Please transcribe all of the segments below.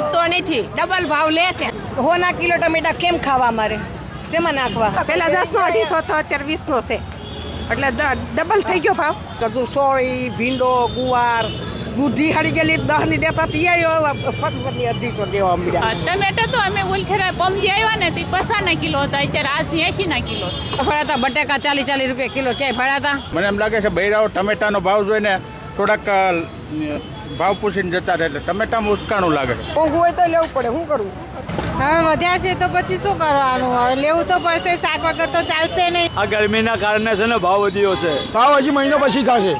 વધતો નથી. ડબલ ભાવ લેશે હોના કિલો ટમેટા કેમ ખાવા મારે? શેમાં નાખવા? પેલા દસ નો અઢીસો તો અત્યારે વીસ નો છે. એટલે ડબલ થઈ ગયો ભાવ. કદું સોળી ભીંડો ગુવાર દૂધી હળી ગયેલી દહની દેતા ફતફતની અઢીસો દેવા મળ્યા ટમેટો તો અમે ઉલખેરા પમજી આવ્યા ને તે પસાના કિલો હતા અત્યારે આજ એસી ના કિલો ફળાતા બટેકા ચાલી ચાલીસ રૂપિયા કિલો ક્યાંય ફળાતા? મને એમ લાગે છે બૈરાઓ ટમેટાનો ભાવ જોઈને થોડાક ભાવ પૂછીને જતા રહે એટલે ટમેટા ઉસકાણું લાગે. મોંઘું હોય તો લેવું પડે શું કરવું હવે વધ્યા છે તો પછી શું કરવાનું? હવે લેવું તો પડશે શાક વગર તો ચાલશે નહીં. આ ગરમીના કારણે છે ને ભાવ વધ્યો છે. ભાવ હજી મહિનો પછી થશે.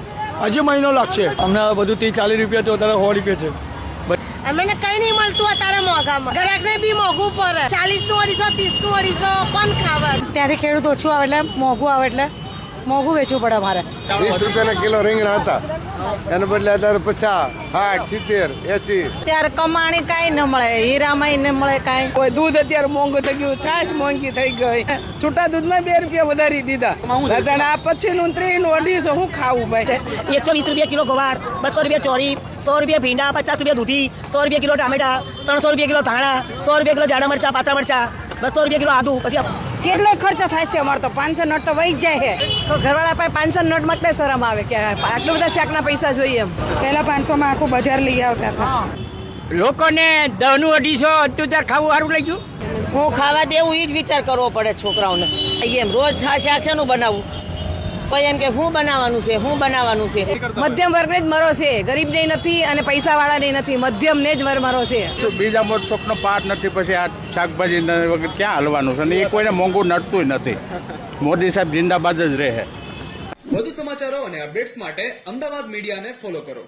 હજી મહિનો લાગશે. અમને બધું ત્રીસ ચાલીસ રૂપિયા તો અત્યારે સો રૂપિયા છે. અમને કઈ નહીં મળતું અત્યારે મોંઘામાં. ગ્રાહક ને બી મોંઘું પડે. ચાલીસનું અઢીસો ત્રીસનું અઢીસો પણ ખાવા? ત્યારે ખેડૂત ઓછું આવે એટલે મોંઘું આવે એટલે મોંઘું વેચવું પડે અમારે. વીસ રૂપિયાના કિલો રીંગણા હતા. એને બદલે અત્યારે પચાસ સાઠ સિત્તેર એસી. અત્યારે કમાણી કાંઈ ન મળે હીરામાં ન મળે કાંઈ. કોઈ દૂધ અત્યારે મોંઘું થઈ ગયું છાશ મોંઘી થઈ ગઈ. છૂટા દૂધમાં બે રૂપિયા વધારી દીધા. દાદા આ પછી નું ત્રીસનું અઢીસો શું ખાવું ભાઈ? એકસો વીસ રૂપિયા કિલો ગવાર બસો રૂપિયા ચોરી સો રૂપિયા ભીંડા પચાસ રૂપિયા દૂધી સો રૂપિયા કિલો ટામેટા ત્રણસો રૂપિયા કિલો ધાણા સો રૂપિયા કિલો જાડા મરચા પાતળા મરચા બસો રૂપિયા કિલો આદુ પછી કેટલો ખર્ચો થાય છે અમારો તો? પાંચસો નોટ તો વહી જ જાય છે. તો ઘરવાળા પાસે પાંચસો નોટ માંગતા શરમ આવે કે આટલું બધા શાકના પૈસા જોઈએ એમ. પહેલા પાંચસો માં આખું બજાર લઈ આવતા હતા. લોકોને દહનું અઢીસો અત્યાર ખાવું સારું લાગ્યું? હું ખાવા દેવું એ જ વિચાર કરવો પડે છોકરાઓને. એમ રોજ શાક શાનું બનાવવું કોઈ એમ કે હું બનાવવાનું છે હું બનાવવાનું છે. મધ્યમ વર્ગને જ મરો છે ગરીબને નથી અને પૈસાવાળાને નથી મધ્યમને જ વર મરો છે. બીજા મોટ ચોકનો પાઠ નથી પછી આ શાકભાજી વગર ક્યાં હલવાનું છે? અને એ કોઈને મોંઘું નડતું નથી. મોદી સાહેબ જિંદાબાદ જ રહે. વધુ સમાચારો અને અપડેટ્સ માટે અમદાવાદ મીડિયાને ફોલો કરો.